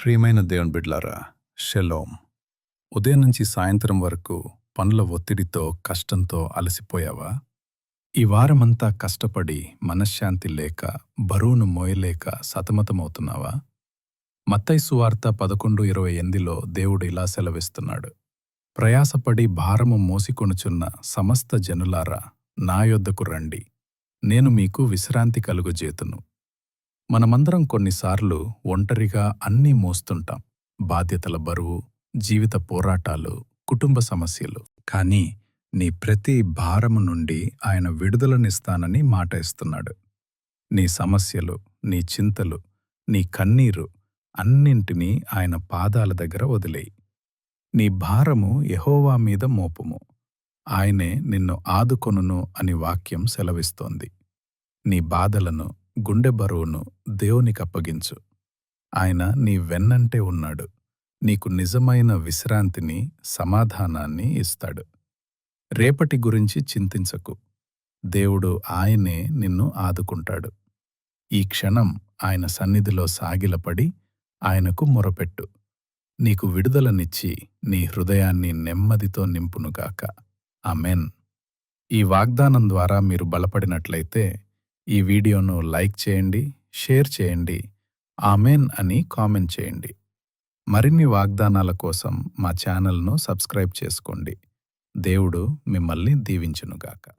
ప్రియమైన దేవుని బిడ్లారా షెలోం. ఉదయం నుంచి సాయంత్రం వరకు పనుల ఒత్తిడితో కష్టంతో అలసిపోయావా? ఈ వారమంతా కష్టపడి మనశ్శాంతి లేక బరువును మోయలేక సతమతమవుతున్నావా? మత్తైసు సువార్త పదకొండు ఇరవై ఎనిమిదిలో దేవుడు ఇలా సెలవిస్తున్నాడు. ప్రయాసపడి భారము మోసికొనుచున్న సమస్త జనులారా నా యొద్దకు రండి. నేను మీకు విశ్రాంతి కలుగుజేతును. మనమందరం కొన్నిసార్లు ఒంటరిగా అన్నీ మోస్తుంటాం. బాధ్యతల బరువు జీవిత పోరాటాలు కుటుంబ సమస్యలు. కానీ నీ ప్రతి భారము నుండి ఆయన విడుదలనిస్తానని మాట ఇస్తున్నాడు. నీ సమస్యలు నీ చింతలు నీ కన్నీరు అన్నింటినీ ఆయన పాదాల దగ్గర వదిలేయి. నీ భారము యహోవా మీద మోపుము. ఆయనే నిన్ను ఆదుకొనును అని వాక్యం సెలవిస్తోంది. నీ బాధలను గుండె బరువును దేవునికప్పగించు. ఆయన నీ వెన్నంటే ఉన్నాడు. నీకు నిజమైన విశ్రాంతిని సమాధానాన్ని ఇస్తాడు. రేపటి గురించి చింతించకు. దేవుడు ఆయనే నిన్ను ఆదుకుంటాడు. ఈ క్షణం ఆయన సన్నిధిలో సాగిలపడి ఆయనకు మొరపెట్టు. నీకు విడుదలనిచ్చి నీ హృదయాన్ని నెమ్మదితో నింపునుగాక. అమెన్ ఈ వాగ్దానం ద్వారా మీరు బలపడినట్లయితే ఈ వీడియోను లైక్ చేయండి షేర్ చేయండి ఆమెన్ అని కామెంట్ చేయండి. మరిన్ని వాగ్దానాల కోసం మా ఛానల్ను సబ్స్క్రైబ్ చేసుకోండి. దేవుడు మిమ్మల్ని దీవించునుగాక.